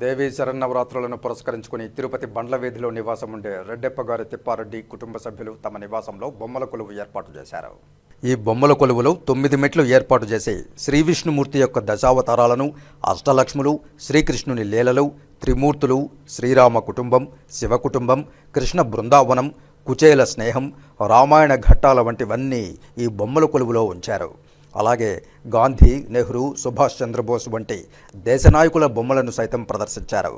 దేవీ శరన్నవరాత్రులను పురస్కరించుకుని తిరుపతి బండ్ల వీధిలో నివాసం ఉండే రెడ్డెప్ప గారి తిప్పారెడ్డి కుటుంబ సభ్యులు తమ నివాసంలో బొమ్మల కొలువు ఏర్పాటు చేశారు. ఈ బొమ్మల కొలువులో తొమ్మిది మెట్లు ఏర్పాటు చేసి శ్రీ విష్ణుమూర్తి యొక్క దశావతారాలను అష్టలక్ష్ములు శ్రీకృష్ణుని లీలలు త్రిమూర్తులు శ్రీరామ కుటుంబం శివ కుటుంబం కృష్ణ బృందావనం కుచేల స్నేహం రామాయణ ఘట్టాల వంటివన్నీ ఈ బొమ్మల కొలువులో ఉంచారు. అలాగే గాంధీ నెహ్రూ సుభాష్ చంద్రబోస్ వంటి దేశ నాయకుల బొమ్మలను సైతం ప్రదర్శించారు.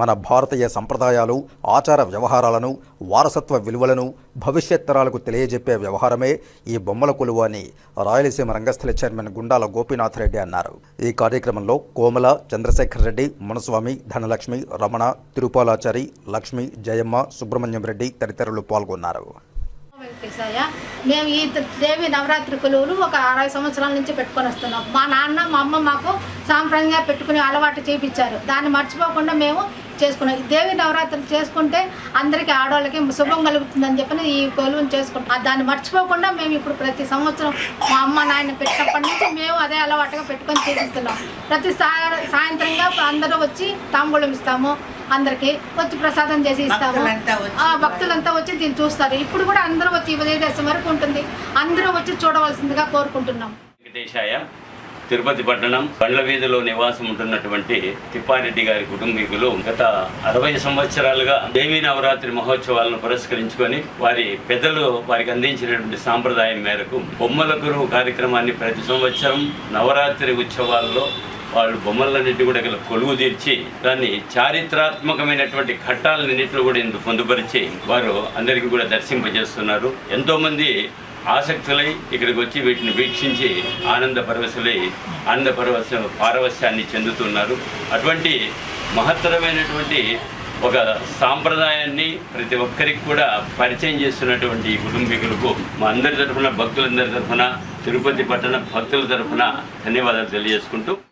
మన భారతీయ సంప్రదాయాలు ఆచార వ్యవహారాలను వారసత్వ విలువలను భవిష్యత్ తరాలకు తెలియజెప్పే వ్యవహారమే ఈ బొమ్మల కొలువు అని రాయలసీమ రంగస్థల చైర్మన్ గుండాల గోపీనాథ్ రెడ్డి అన్నారు. ఈ కార్యక్రమంలో కోమల చంద్రశేఖర్ రెడ్డి మునస్వామి ధనలక్ష్మి రమణ తిరుపాలాచారి లక్ష్మి జయమ్మ సుబ్రహ్మణ్యం రెడ్డి తదితరులు పాల్గొన్నారు. వెంకటేశయ్య మేము ఈ దేవి నవరాత్రి కొలువులు ఒక అరవై సంవత్సరాల నుంచి పెట్టుకొని వస్తున్నాం. మా నాన్న మా అమ్మ మాకు సాంప్రదాయంగా పెట్టుకునే అలవాటు చేపించారు. దాన్ని మర్చిపోకుండా మేము చేసుకున్నాం. దేవి నవరాత్రి చేసుకుంటే అందరికీ ఆడవాళ్ళకి శుభం కలుగుతుందని చెప్పి ఈ కొలువుని చేసుకుంటాం. దాన్ని మర్చిపోకుండా మేము ఇప్పుడు ప్రతి సంవత్సరం మా అమ్మ నాయన పెట్టినప్పటి నుంచి మేము అదే అలవాటుగా పెట్టుకొని చేపిస్తున్నాం. ప్రతి సాయంత్రంగా అందరూ వచ్చి తాంబూలం ఇస్తాము. అందరికి వచ్చి ప్రసాదం చేసి ఇస్తాము. ఆ భక్తులంతా వచ్చి దీన్ని చూస్తారు. ఇప్పుడు కూడా అందరూ వచ్చి ఉదయదశం వరకు ఉంటుంది. అందరూ వచ్చి చూడవలసిందిగా కోరుకుంటున్నాం. వెంకటేశాయ. తిరుపతి పట్టణం బండ్ల వీధిలో నివాసం ఉంటున్నటువంటి తిప్పారెడ్డి గారి కుటుంబీకులు గత అరవై సంవత్సరాలుగా దేవీ నవరాత్రి మహోత్సవాలను పురస్కరించుకొని వారి పెద్దలు వారికి అందించినటువంటి సాంప్రదాయం మేరకు బొమ్మల గురువు కార్యక్రమాన్ని ప్రతి సంవత్సరం నవరాత్రి ఉత్సవాల్లో వాళ్ళు బొమ్మలన్నింటి కూడా ఇక్కడ కొలువు తీర్చి దాన్ని చారిత్రాత్మకమైనటువంటి ఘట్టాలన్నింటిలో కూడా ఇందుకు పొందుపరిచి వారు అందరికీ కూడా దర్శింపజేస్తున్నారు. ఎంతోమంది ఆసక్తులై ఇక్కడికి వచ్చి వీటిని వీక్షించి ఆనంద పరవశులై ఆనంద పరవశ పారవశ్యాన్ని చెందుతున్నారు. అటువంటి మహత్తరమైనటువంటి ఒక సాంప్రదాయాన్ని ప్రతి ఒక్కరికి కూడా పరిచయం చేస్తున్నటువంటి ఈ కుటుంబీకులకు మా అందరి తరఫున భక్తులందరి తరఫున తిరుపతి పట్టణ భక్తుల తరఫున ధన్యవాదాలు తెలియజేసుకుంటూ